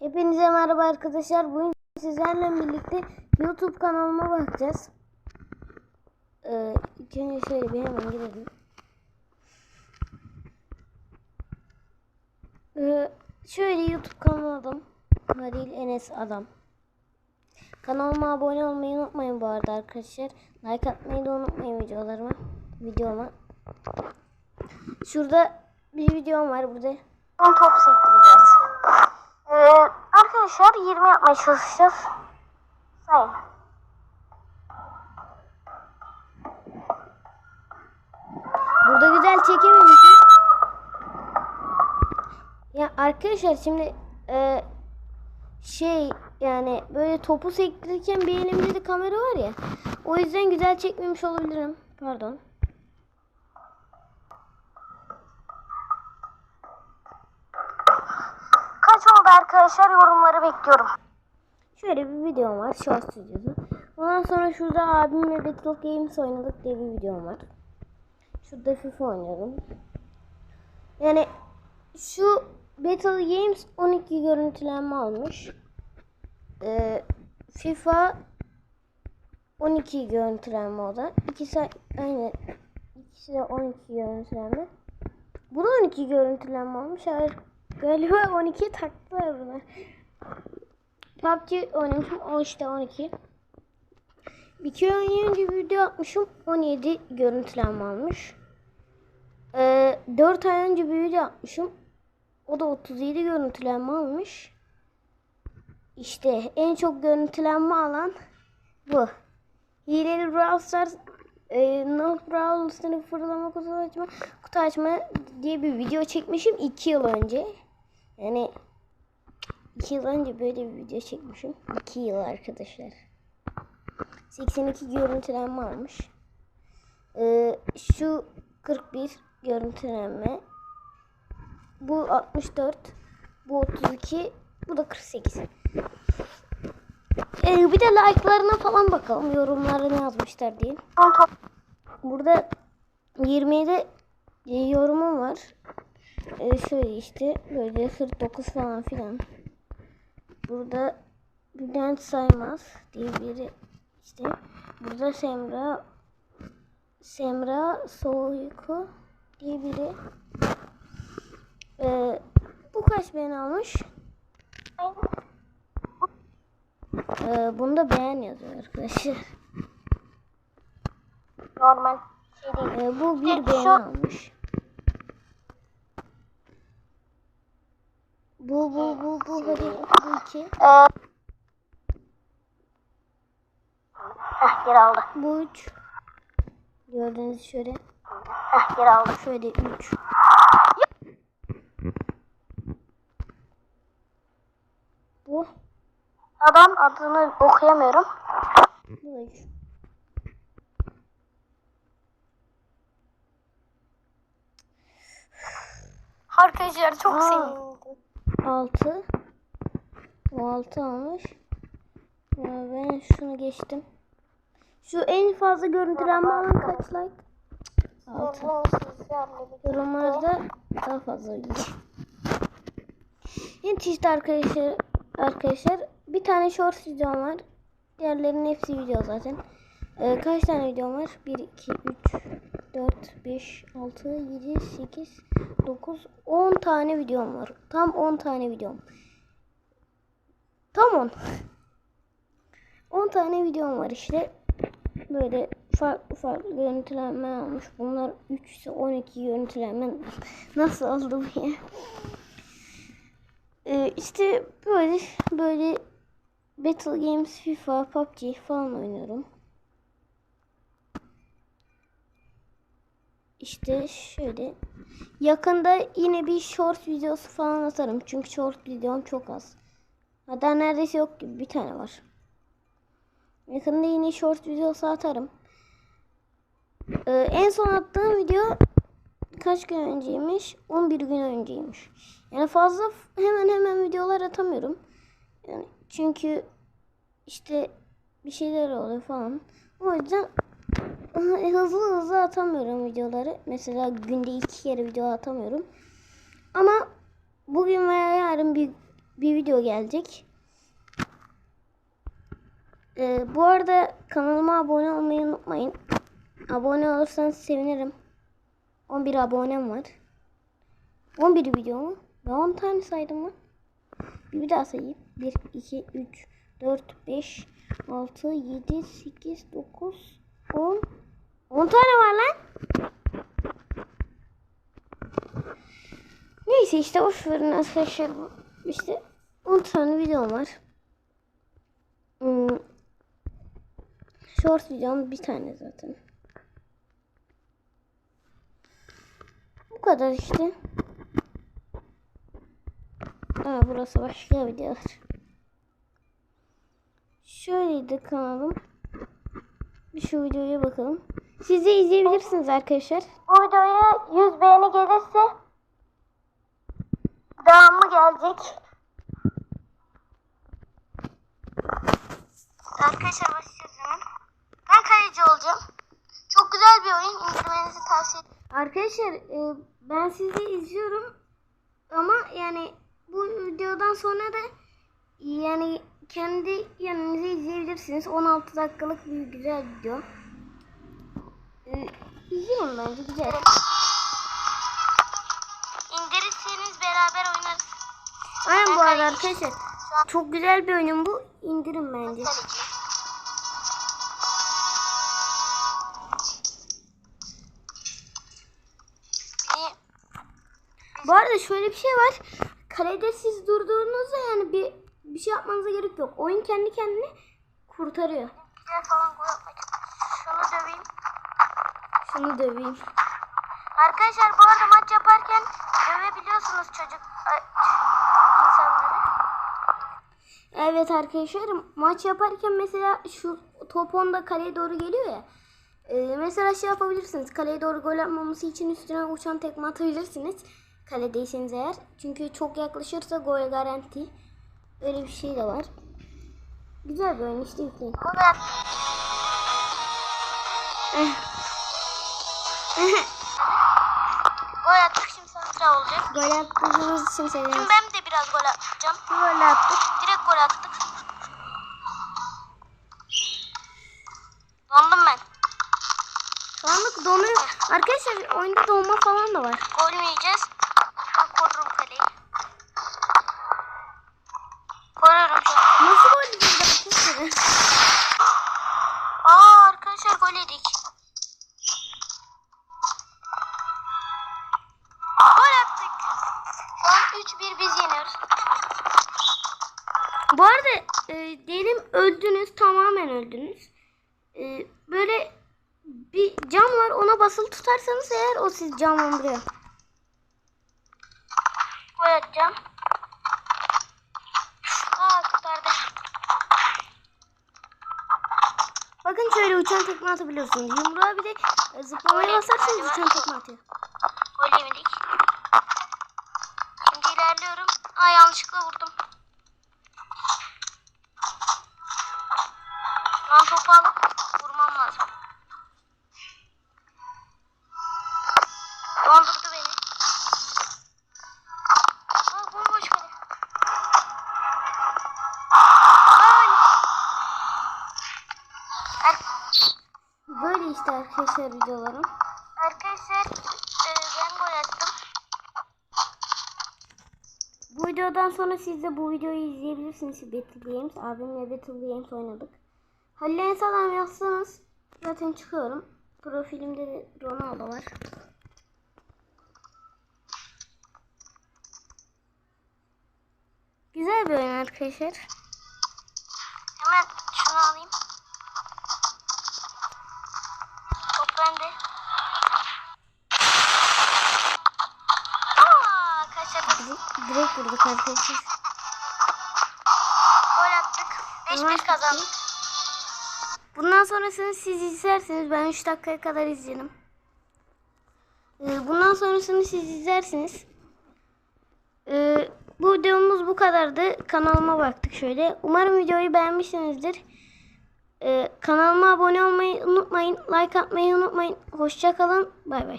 Hepinize merhaba arkadaşlar. Bugün sizlerle birlikte YouTube kanalıma bakacağız. Ee, ilk önce şöyle bir hemen girelim. Ee, şöyle YouTube kanalı adım. Halil Enes Adam. Kanalıma abone olmayı unutmayın bu arada arkadaşlar. Like atmayı da unutmayın videolarıma. Videoma. Şurada bir videom var burada. top sektireceğiz. Arkadaşlar 20 yapmaya çalışacağız. Sayın. Burada güzel çekememişim. Ya arkadaşlar şimdi e, şey yani böyle topu sektirirken bir elimde de kamera var ya. O yüzden güzel çekmemiş olabilirim. Pardon. Kaç oldu arkadaşlar yorumları bekliyorum. Şöyle bir videom var. Short videosu. Ondan sonra şurada abimle Battle Games oynadık diye bir videom var. Şurada FIFA oynuyorum. Yani şu Battle Games 12 görüntülenme almış. Ee, FIFA 12 görüntülenme o da. İkisi aynı. İkisi de 12 görüntülenme. Bu da 12 görüntülenme olmuş. Hayır. Galiba 12 taktılar buna. PUBG oynamışım. O işte 12. Bir kere bir video atmışım. 17 görüntülenme almış. Ee, 4 ay önce bir video atmışım. O da 37 görüntülenme almış. İşte en çok görüntülenme alan bu. Hileli Brawl Stars e, No Brawl sınıf fırlama kutu açma, kutu açma diye bir video çekmişim 2 yıl önce. Yani 2 yıl önce böyle bir video çekmişim. 2 yıl arkadaşlar. 82 görüntülenme almış. Ee, şu 41 görüntülenme. Bu 64. Bu 32. Bu da 48. Ee, bir de like'larına falan bakalım. Yorumlarını yazmışlar diye. Burada 27 e, yorumum var. Ee, şöyle işte böyle 49 falan filan. Burada Bülent Saymaz diye biri işte. Burada Semra Semra Soyku diye biri. Ee, bu kaç beğeni almış? Ee, bunda beğen yazıyor arkadaşlar. Normal şey değil. Ee, bu bir beğeni almış. Bu bu bu bu hadi bu iki. Ee, Heh geri aldı. Bu üç. Gördüğünüz şöyle. Heh geri aldı. Şöyle üç. Bu. Adam adını okuyamıyorum. Bu üç. Arkadaşlar çok sevindim. Altı. Bu altı almış. Ya ben şunu geçtim. Şu en fazla görüntülenme alan kaç like? Altı. Yorumlarda daha fazla video. Yine işte arkadaşlar arkadaşlar bir tane short videom var. Diğerlerinin hepsi video zaten. Ee, kaç tane videom var? 1, 2, 3, 4, 5, 6, 7, 8, 9, 10 tane videom var. Tam 10 tane videom. Tam 10. 10 tane videom var işte. Böyle farklı farklı görüntülenme almış. Bunlar 3 ise 12 görüntülenme. Nasıl oldu bu ya? Ee, işte böyle böyle Battle Games, FIFA, PUBG falan oynuyorum. İşte şöyle. Yakında yine bir short videosu falan atarım. Çünkü short videom çok az. Hatta neredeyse yok gibi bir tane var. Yakında yine short videosu atarım. Ee, en son attığım video kaç gün önceymiş? 11 gün önceymiş. Yani fazla hemen hemen videolar atamıyorum. Yani çünkü işte bir şeyler oluyor falan. O yüzden hızlı hızlı atamıyorum videoları. Mesela günde iki kere video atamıyorum. Ama bugün veya yarın bir bir video gelecek. Ee, bu arada kanalıma abone olmayı unutmayın. Abone olursanız sevinirim. 11 abonem var. 11 video mu? Ben 10 tane saydım lan. Bir, bir daha sayayım. 1, 2, 3, 4, 5, 6, 7, 8, 9, 10. 10 tane var lan. Neyse işte boş verin arkadaşlar. İşte 10 tane videom var. Hmm. Short videom bir tane zaten. Bu kadar işte. Aa, burası başka videolar. Şöyleydi kanalım. Bir şu videoya bakalım. Siz de izleyebilirsiniz arkadaşlar. Bu videoya 100 beğeni gelirse devamı gelecek. Arkadaşlar hemen. Ben kaleci olacağım. Çok güzel bir oyun. İndirmenizi tavsiye ederim. Arkadaşlar e, ben sizi izliyorum ama yani bu videodan sonra da yani kendi yanınıza izleyebilirsiniz. 16 dakikalık bir güzel video. İzleyin bence güzel. İndirirseniz beraber oynarız. Aynen bu arada arkadaşlar. Çok güzel bir oyun bu. İndirin bence. Bu arada şöyle bir şey var. Kalede siz durduğunuzda yani bir bir şey yapmanıza gerek yok. Oyun kendi kendine kurtarıyor. güzel falan gol atmak. Şunu döveyim. Şunu döveyim. Arkadaşlar bu arada maç yaparken dövebiliyorsunuz çocuk insanları. Evet arkadaşlar maç yaparken mesela şu top onda kaleye doğru geliyor ya. Ee, mesela şey yapabilirsiniz. Kaleye doğru gol atmaması için üstüne uçan tekme atabilirsiniz. Kaledeyseniz eğer. Çünkü çok yaklaşırsa gol garanti. Öyle bir şey de var. Güzel bir oyun işte. Gol attım. Gol attık şimdi santra olacak. Gol attığınız için Şimdi seviniriz. ben de biraz gol atacağım. Gol attık. Direkt gol attık. Dondum ben. Şu anlık donuyor. Arkadaşlar oyunda donma falan da var. Gol yiyeceğiz? Öldünüz tamamen öldünüz. E, böyle bir cam var ona basılı tutarsanız eğer o siz canlandırıyor. Gol atacağım. Aa kurtardı. Bakın şöyle uçan tekme atabiliyorsunuz. Yumruğa bir de e, zıplamaya basarsanız uçan tekme atıyor. Gol yemedik. Şimdi ilerliyorum. Aa yanlışlıkla vurdum. Dondurdu beni. Aa bomboş kale. Böyle işte arkadaşlar videolarım. Arkadaşlar e, ben gol attım. Bu videodan sonra siz de bu videoyu izleyebilirsiniz. Battle Games. Abimle Battle Games oynadık. Halil Ensalam yazsanız zaten çıkıyorum. Profilimde de Ronaldo var. Güzel bir oyun arkadaşlar. Hemen şunu alayım. Top bende. Aa, kaçırdık. Di- Direkt vurduk arkadaşlar. Gol attık. 5-1 kazandık. Bundan sonrasını siz izlersiniz. Ben 3 dakikaya kadar izledim. Ee, Bundan sonrasını siz izlersiniz. Ee, bu videomuz bu kadardı. Kanalıma baktık şöyle. Umarım videoyu beğenmişsinizdir. Ee, kanalıma abone olmayı unutmayın. Like atmayı unutmayın. Hoşçakalın. Bay bay.